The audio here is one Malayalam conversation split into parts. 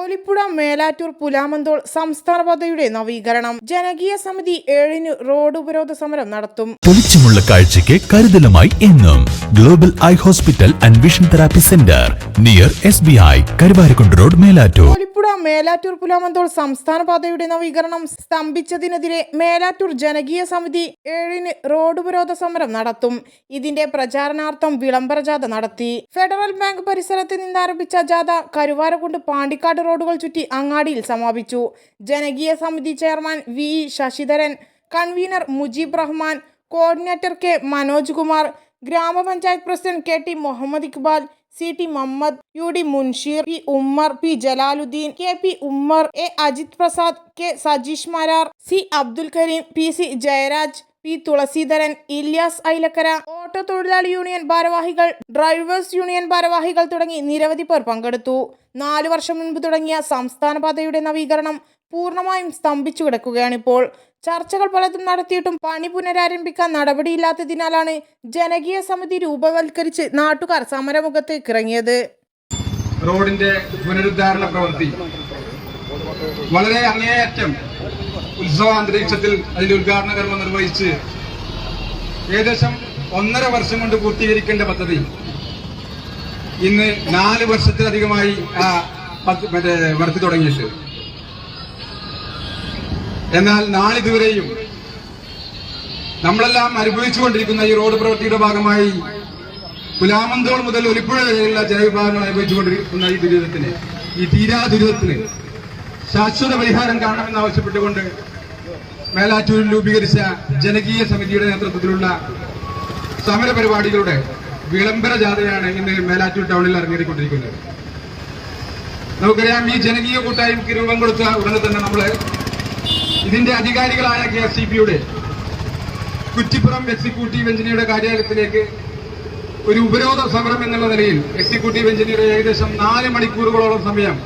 ഒലിപ്പുഴ മേലാറ്റൂർ പുലാമന്തോൾ സംസ്ഥാന പാതയുടെ നവീകരണം. ജനകീയ സമിതി ഏഴിന് റോഡ് ഉപരോധ സമരം നടത്തും. തെളിച്ചമുള്ള കാഴ്ചയ്ക്ക് കരുതലുമായി എന്നും global eye hospital and vision therapy centre near S B I Karuvarakkundu road Melattur. Melattur Pulamanthole സംസ്ഥാന പാതയുടെ നവീകരണം സ്തംഭിച്ചതിനെതിരെ മേലാറ്റൂർ ജനകീയ സമിതി ഏഴിന് റോഡ് ഉപരോധ സമരം നടത്തും. ഇതിന്റെ പ്രചാരണാർത്ഥം വിളംബര ജാഥ നടത്തി. ഫെഡറൽ ബാങ്ക് പരിസരത്ത് നിന്ന് ആരംഭിച്ച ജാഥ കരുവാരക്കുണ്ട് പാണ്ടിക്കാട് റോഡുകൾ ചുറ്റി അങ്ങാടിയിൽ സമാപിച്ചു. ജനകീയ സമിതി chairman V Sasidharan convener Mujeeb Rahman coordinator K Manoj Kumar ഗ്രാമപഞ്ചായത്ത് president K T Muhammad Iqbal C T Muhammad U D Munsheer P Ummer P Jalaluddin K P Ummer A Ajith Prasad K Sajeesh Marar C Abdul Kareem P C Jayaraj P Thulasidharan Ilyas Ailakkara auto തൊഴിലാളി യൂണിയൻ ഭാരവാഹികൾ ഡ്രൈവേഴ്സ് യൂണിയൻ ഭാരവാഹികൾ തുടങ്ങി നിരവധി പേർ പങ്കെടുത്തു. നാലു വർഷം മുൻപ് തുടങ്ങിയ സംസ്ഥാന പാതയുടെ നവീകരണം പൂർണമായും സ്തംഭിച്ചു കിടക്കുകയാണിപ്പോൾ. ചർച്ചകൾ പലതും നടത്തിയിട്ടും പണി പുനരാരംഭിക്കാൻ നടപടിയില്ലാത്തതിനാലാണ് ജനകീയ സമിതി രൂപവൽക്കരിച്ച് നാട്ടുകാർ സമരമുഖത്തേക്ക് ഇറങ്ങിയത്. റോഡിന്റെ പുനരുദ്ധാരണ പ്രവൃത്തി വളരെ അങ്ങേയറ്റം ഉത്സവ അന്തരീക്ഷത്തിൽ അതിന്റെ ഉദ്ഘാടന കർമ്മം നിർവഹിച്ച് ഏകദേശം ഒന്നര വർഷം കൊണ്ട് പൂർത്തീകരിക്കേണ്ട പദ്ധതി. ഇന്ന് നാല് വർഷത്തിലധികമായി ആ മറ്റേ വർത്തി തുടങ്ങിയിട്ട്. എന്നാൽ നാളിതുവരെയും നമ്മളെല്ലാം അനുഭവിച്ചുകൊണ്ടിരിക്കുന്ന ഈ റോഡ് പ്രവൃത്തിയുടെ ഭാഗമായി പുലാമന്തോൾ മുതൽ ഒലിപ്പുഴ വരെയുള്ള ജനവിഭാഗങ്ങൾ അനുഭവിച്ചുകൊണ്ടിരിക്കുന്ന ഈ ദുരിതത്തിന് ഈ തീരാ ദുരിതത്തിന് ശാശ്വത പരിഹാരം കാണണമെന്ന് ആവശ്യപ്പെട്ടുകൊണ്ട് മേലാറ്റൂരിൽ രൂപീകരിച്ച ജനകീയ സമിതിയുടെ നേതൃത്വത്തിലുള്ള സമര പരിപാടികളുടെ വിളംബര ജാഥയാണ് ഇന്ന് മേലാറ്റൂർ ടൗണിൽ ഇറങ്ങിക്കൊണ്ടിരിക്കുന്നത് നമുക്കറിയാം ഈ ജനകീയ കൂട്ടായ്മയ്ക്ക് രൂപം കൊടുത്ത ഉടനെ തന്നെ നമ്മൾ ഇതിന്റെ അധികാരികളായ കെ എസ് സി പിയുടെ കുറ്റിപ്പുറം എക്സിക്യൂട്ടീവ് എഞ്ചിനീയറുടെ കാര്യാലയത്തിലേക്ക് ഒരു ഉപരോധ സമരം എന്നുള്ള നിലയിൽ എക്സിക്യൂട്ടീവ് എഞ്ചിനീയർ ഏകദേശം നാല് മണിക്കൂറുകളോളം സമയം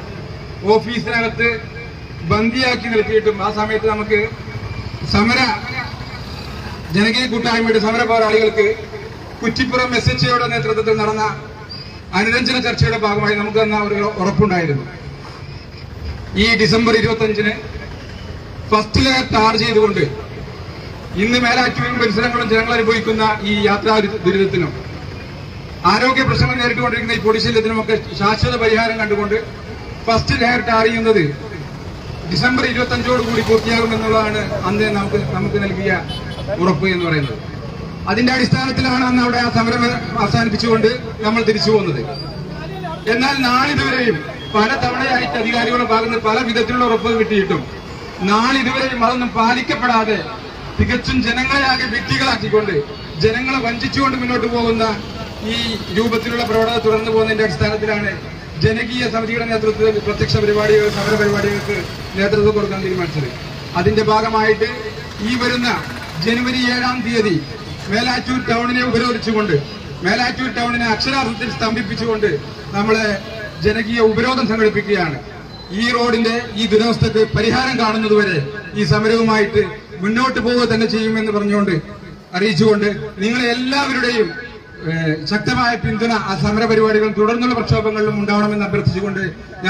ഓഫീസിനകത്ത് ബന്ദിയാക്കി നിർത്തിയിട്ടും ആ സമയത്ത് നമുക്ക് സമര ജനകീയ കൂട്ടായ്മയുടെ സമര പോരാളികൾക്ക് കുറ്റിപ്പുറം എസ് എച്ച് ഒയുടെ നേതൃത്വത്തിൽ നടന്ന അനുരഞ്ജന ചർച്ചയുടെ ഭാഗമായി നമുക്ക് തന്ന ഒരു ഉറപ്പുണ്ടായിരുന്നു. ഈ ഡിസംബർ ഇരുപത്തി അഞ്ചിന് ഫസ്റ്റ് ലെയർ ടാർ ചെയ്തുകൊണ്ട് ഇന്ന് മേലാറ്റൂരും പരിസരങ്ങളും ജനങ്ങൾ അനുഭവിക്കുന്ന ഈ യാത്രാ ദുരി- ദുരിതത്തിനും ആരോഗ്യ പ്രശ്നങ്ങൾ നേരിട്ടുകൊണ്ടിരിക്കുന്ന ഈ പൊടിശല്യത്തിനുമൊക്കെ ശാശ്വത പരിഹാരം കണ്ടുകൊണ്ട് ഫസ്റ്റ് ലെയർ ടാർ ചെയ്യുന്നത് ഡിസംബർ ഇരുപത്തി അഞ്ചോട് കൂടി പൂർത്തിയാകുമെന്നുള്ളതാണ് അന്ന് നമുക്ക് നമുക്ക് നൽകിയ ഉറപ്പ് എന്ന് പറയുന്നത്. അതിന്റെ അടിസ്ഥാനത്തിലാണ് അന്ന് അവിടെ ആ സമരം അവസാനിപ്പിച്ചുകൊണ്ട് നമ്മൾ തിരിച്ചു പോകുന്നത്. എന്നാൽ നാളിതുവരെയും പല തവണയായിട്ട് അധികാരികളുടെ ഭാഗത്ത് പല വിധത്തിലുള്ള ഉറപ്പ് കിട്ടിയിട്ടും നാളിതുവരെയും അതൊന്നും പാലിക്കപ്പെടാതെ തികച്ചും ജനങ്ങളെ ആകെ വ്യക്തികളാക്കിക്കൊണ്ട് ജനങ്ങളെ വഞ്ചിച്ചുകൊണ്ട് മുന്നോട്ട് പോകുന്ന ഈ രൂപത്തിലുള്ള പ്രവണത തുടർന്നു പോകുന്നതിന്റെ അടിസ്ഥാനത്തിലാണ് ജനകീയ സമിതിയുടെ നേതൃത്വത്തിൽ പ്രത്യക്ഷ പരിപാടികൾ സമര പരിപാടികൾക്ക് നേതൃത്വം കൊടുക്കാൻ തീരുമാനിച്ചത്. അതിന്റെ ഭാഗമായിട്ട് ഈ വരുന്ന ജനുവരി ഏഴാം തീയതി മേലാറ്റൂർ ടൗണിനെ ഉപരോധിച്ചുകൊണ്ട് മേലാറ്റൂർ ടൗണിനെ അക്ഷരാർത്ഥത്തിൽ സ്തംഭിപ്പിച്ചുകൊണ്ട് നമ്മളെ ജനകീയ ഉപരോധം സംഘടിപ്പിക്കുകയാണ്. ഈ റോഡിന്റെ ഈ ദുരവസ്ഥക്ക് പരിഹാരം കാണുന്നതുവരെ ഈ സമരവുമായിട്ട് മുന്നോട്ട് പോവുക തന്നെ ചെയ്യുമെന്ന് പറഞ്ഞുകൊണ്ട് അറിയിച്ചുകൊണ്ട് നിങ്ങളെ എല്ലാവരുടെയും ശക്തമായ പിന്തുണ ആ സമര പരിപാടികളും തുടർന്നുള്ള പ്രക്ഷോഭങ്ങളിലും ഉണ്ടാവണമെന്ന് അഭ്യർത്ഥിച്ചുകൊണ്ട് ഞാൻ